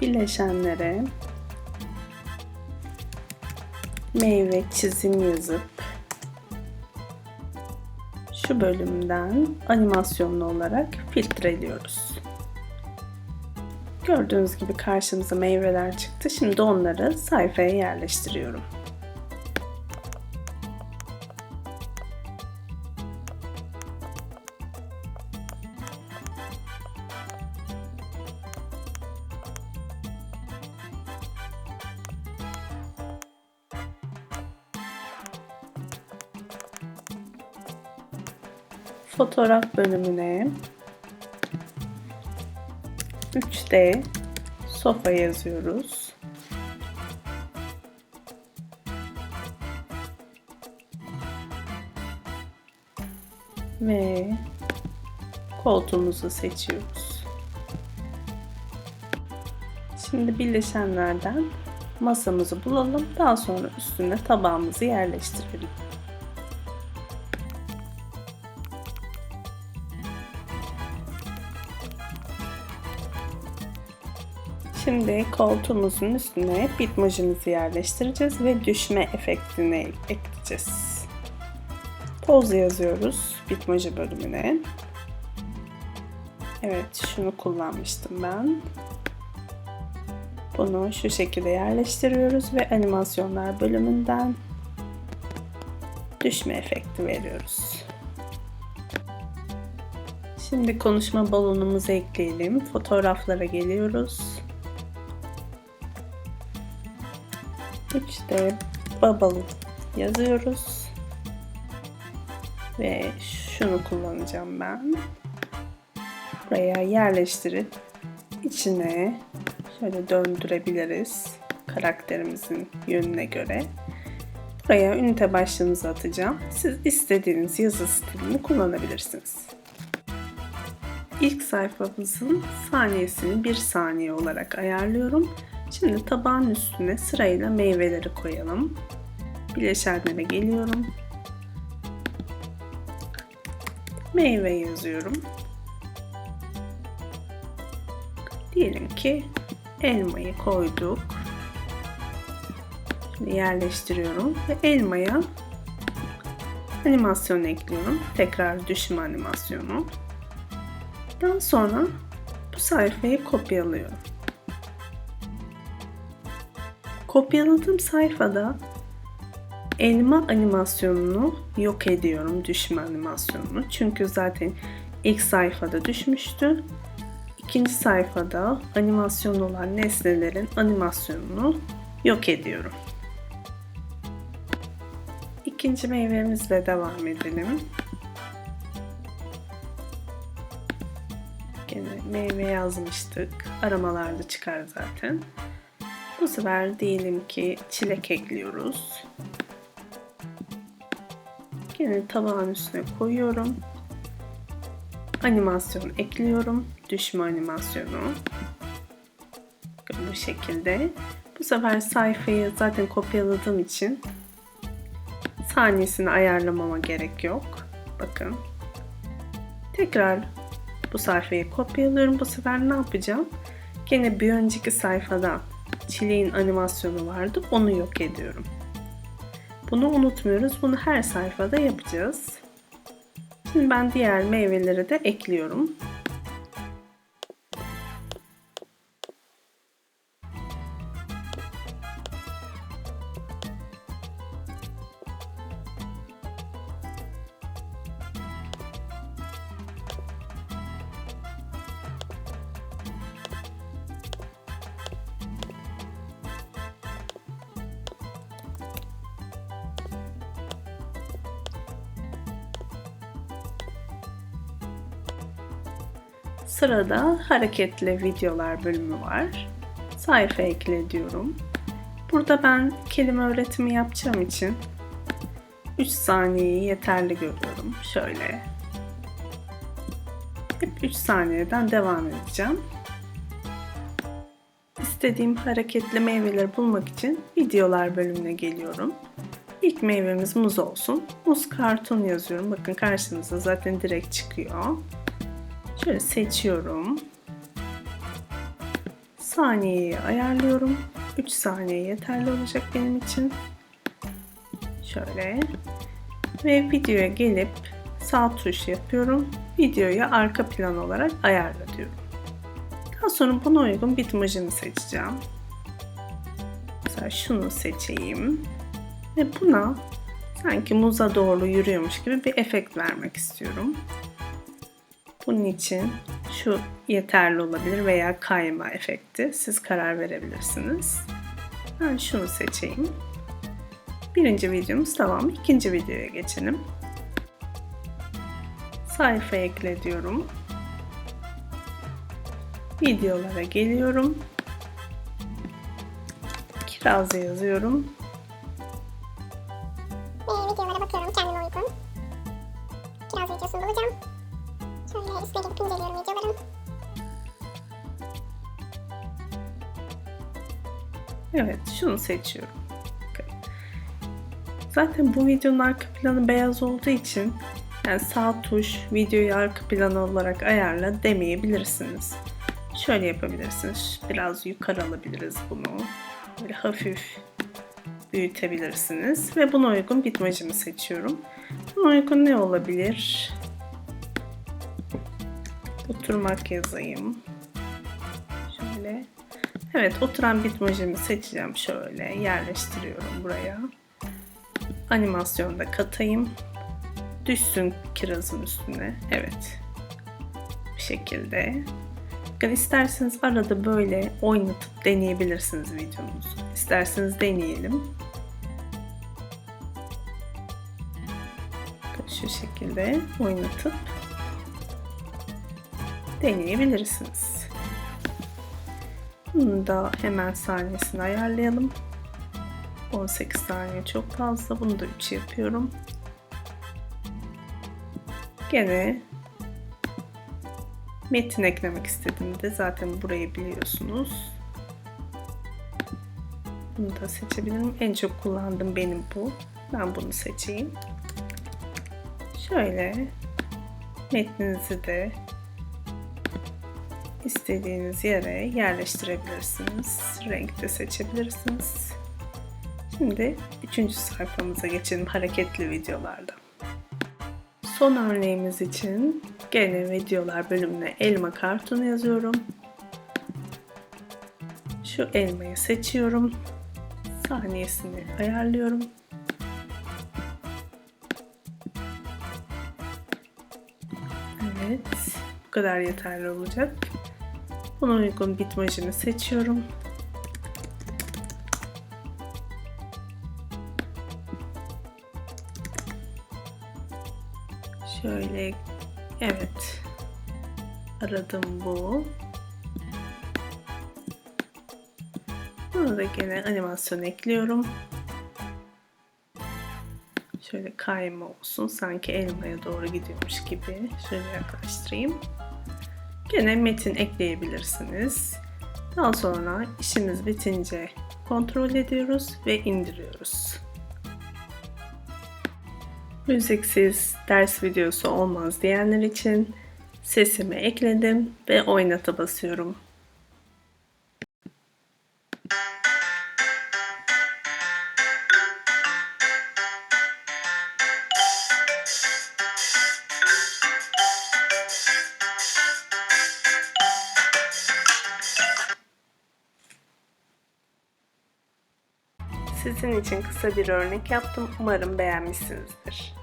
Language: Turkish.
bileşenlere meyve çizim yazıp şu bölümden animasyonlu olarak filtreliyoruz. Gördüğünüz gibi karşımıza meyveler çıktı. Şimdi onları sayfaya yerleştiriyorum. Fotoğraf bölümüne 3D sofa yazıyoruz. Ve koltuğumuzu seçiyoruz. Şimdi bileşenlerden masamızı bulalım. Daha sonra üstüne tabağımızı yerleştirelim. Şimdi koltuğumuzun üstüne bitmojimizi yerleştireceğiz ve düşme efektini ekleyeceğiz. Poz yazıyoruz bitmoji bölümüne. Evet şunu kullanmıştım ben. Bunu şu şekilde yerleştiriyoruz ve animasyonlar bölümünden düşme efekti veriyoruz. Şimdi konuşma balonumuzu ekleyelim. Fotoğraflara geliyoruz. 3D bubble yazıyoruz. Ve şunu kullanacağım ben. Buraya yerleştirip içine şöyle döndürebiliriz karakterimizin yönüne göre. Buraya ünite başlığınızı atacağım. Siz istediğiniz yazı stilini kullanabilirsiniz. İlk sayfamızın saniyesini 1 saniye olarak ayarlıyorum. Şimdi tabağın üstüne sırayla meyveleri koyalım. Bileşenlere geliyorum. Meyve yazıyorum. Diyelim ki elmayı koyduk. Şimdi yerleştiriyorum ve elmaya animasyon ekliyorum. Tekrar düşme animasyonu. Daha sonra bu sayfayı kopyalıyorum. Kopyaladığım sayfada elma animasyonunu yok ediyorum. Düşme animasyonunu. Çünkü zaten ilk sayfada düşmüştü. İkinci sayfada animasyon olan nesnelerin animasyonunu yok ediyorum. İkinci meyvemizle devam edelim. Gene meyve yazmıştık. Aramalarda çıkar zaten. Bu sefer diyelim ki çilek ekliyoruz. Yine tabağın üstüne koyuyorum. Animasyon ekliyorum. Düşme animasyonu. Bu şekilde. Bu sefer sayfayı zaten kopyaladığım için saniyesini ayarlamama gerek yok. Bakın. Tekrar bu sayfayı kopyalıyorum. Bu sefer ne yapacağım? Gene bir önceki sayfadan çileğin animasyonu vardı. Onu yok ediyorum. Bunu unutmuyoruz. Bunu her sayfada yapacağız. Şimdi ben diğer meyveleri de ekliyorum. Sırada hareketli videolar bölümü var. Sayfa ekle diyorum. Burada ben kelime öğretimi yapacağım için 3 saniyeyi yeterli görüyorum. Şöyle. Hep 3 saniyeden devam edeceğim. İstediğim hareketli meyveleri bulmak için videolar bölümüne geliyorum. İlk meyvemiz muz olsun. Muz karton yazıyorum. Bakın karşınıza zaten direkt çıkıyor. Şöyle seçiyorum. Saniyeyi ayarlıyorum. 3 saniye yeterli olacak benim için. Şöyle. Ve videoya gelip sağ tuş yapıyorum. Videoyu arka plan olarak ayarla diyorum. Daha sonra buna uygun bitmojini seçeceğim. Mesela şunu seçeyim. Ve buna sanki muza doğru yürüyormuş gibi bir efekt vermek istiyorum. Bunun için şu yeterli olabilir veya kayma efekti. Siz karar verebilirsiniz. Ben şunu seçeyim. Birinci videomuz tamam. İkinci videoya geçelim. Sayfa ekle diyorum. Videolara geliyorum. Kirazı yazıyorum. Evet, şunu seçiyorum. Zaten bu videonun arka planı beyaz olduğu için yani sağ tuş videoyu arka plan olarak ayarla demeyebilirsiniz. Şöyle yapabilirsiniz. Biraz yukarı alabiliriz bunu. Böyle hafif büyütebilirsiniz. Ve buna uygun bitmacımı seçiyorum. Buna uygun ne olabilir? Oturmak yazayım. Evet oturan bitmojimi seçeceğim şöyle. Yerleştiriyorum buraya. Animasyonda katayım. Düşsün kirazın üstüne. Evet. Bu şekilde. Bakın isterseniz arada böyle oynatıp deneyebilirsiniz videonuzu. İsterseniz deneyelim. Şu şekilde oynatıp deneyebilirsiniz. Bunu da hemen saniyesini ayarlayalım. 18 saniye çok fazla. Bunu da 3 yapıyorum. Gene metin eklemek istediğimde zaten burayı biliyorsunuz. Bunu da seçebilirim. En çok kullandığım benim bu. Ben bunu seçeyim. Şöyle metninizi de istediğiniz yere yerleştirebilirsiniz. Renk de seçebilirsiniz. Şimdi üçüncü sayfamıza geçelim hareketli videolarda. Son örneğimiz için gene videolar bölümüne elma kartonu yazıyorum. Şu elmayı seçiyorum. Saniyesini ayarlıyorum. Evet, bu kadar yeterli olacak. Buna uygun bitmajını seçiyorum. Şöyle, evet. Aradım bu. Bunu da gene animasyon ekliyorum. Şöyle kayma olsun. Sanki elmaya doğru gidiyormuş gibi. Şöyle yaklaştırayım. Gene metin ekleyebilirsiniz. Daha sonra işimiz bitince kontrol ediyoruz ve indiriyoruz. Müziksiz ders videosu olmaz diyenler için sesimi ekledim ve oynata basıyorum. Sizin için kısa bir örnek yaptım. Umarım beğenmişsinizdir.